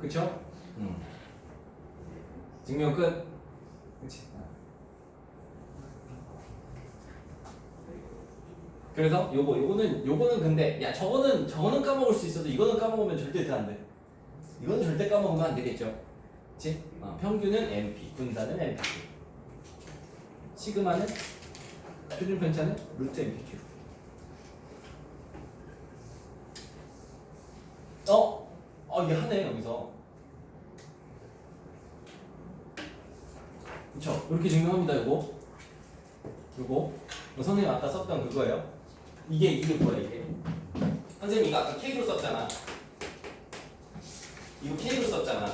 그쵸? 음. 증명 끝. 그치? 그래서 요거 요거는 요거는 근데 야 저거는 저거는 까먹을 수 있어도 이거는 까먹으면 절대 돼안 돼. 이건 절대 까먹으면 안 되겠죠. 그치? 어, 평균은 MP, 분산은 MPQ. 시그마는 표준 편차는 루트 MPQ. 어? 어, 이게 하네 여기서. 그쵸? 이렇게 증명합니다 이거. 이거 선생님 아까 썼던 그거예요. 이게 이게 뭐야 이게? 선생님 이거 아까 K로 썼잖아. 이거 K로 썼잖아.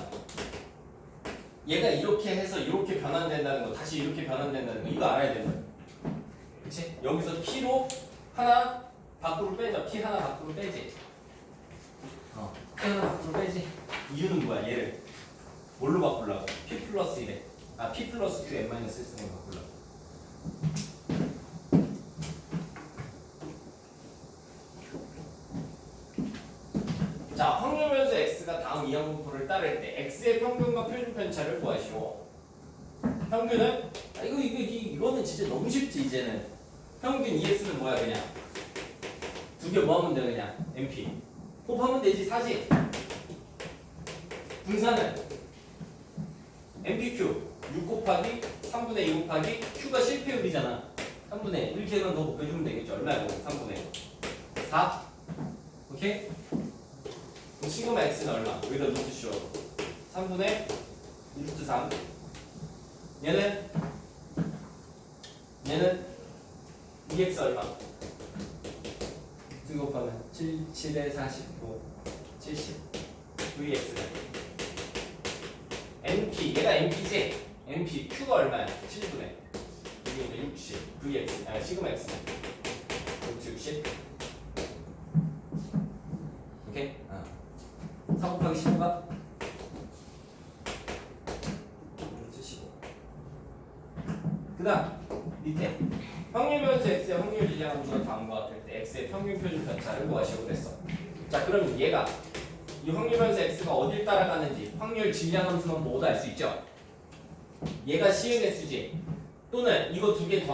얘가 이렇게 해서 이렇게 변환된다는 거, 다시 이렇게 변환된다는 거, 이거 알아야 된다. 그치? 여기서 P로 하나 밖으로 빼자. P 하나 밖으로 빼지. 어, 하나 밖으로 빼지. 이유는 뭐야? 얘를 뭘로 바꾸려고? P 플러스 1에. 아, P 플러스 Q N 마이너스 1승으로 바꾸려고. 자, 확률 변수 x가 다음 이항분포를 따를 때 x의 평균과 표준 편차를 구하시오. 평균은 아, 이거 이거 이, 이거는 진짜 너무 쉽지 이제는. 평균 EX는 뭐야 그냥 두 개 모으면 돼 그냥 MP. 곱하면 되지 사지. 분산은 MPQ 6 곱하기 3분의 2 곱하기 Q가 실패율이잖아. 3분의 1 이렇게만 더 곱해주면 되겠죠. 얼마야? 3분의 4. 오케이? 그럼 시그마 x는 얼마? 여기다 루트 씌워 3분의 1루트 3 얘는 얘는 2x 얼마? 2 곱하면 7, 7에 49 70 vx는 np 얘가 np지? np q가 얼마야? 7분의 이게 이제 60 vx 아 시그마 루트 60 오케이? 어. 4 곱하기 15가 15. 그 다음 밑에. 확률 변수 x의 확률 질량함수가 다음과 같을 때 x의 평균 표준 편차를 구하시고 그랬어. 자 그럼 얘가 이 확률 변수 x가 어딜 따라가는지 확률 질량 함수만 보고도 알수 있죠? 얘가 시은 x지. 또는 이거 두개 더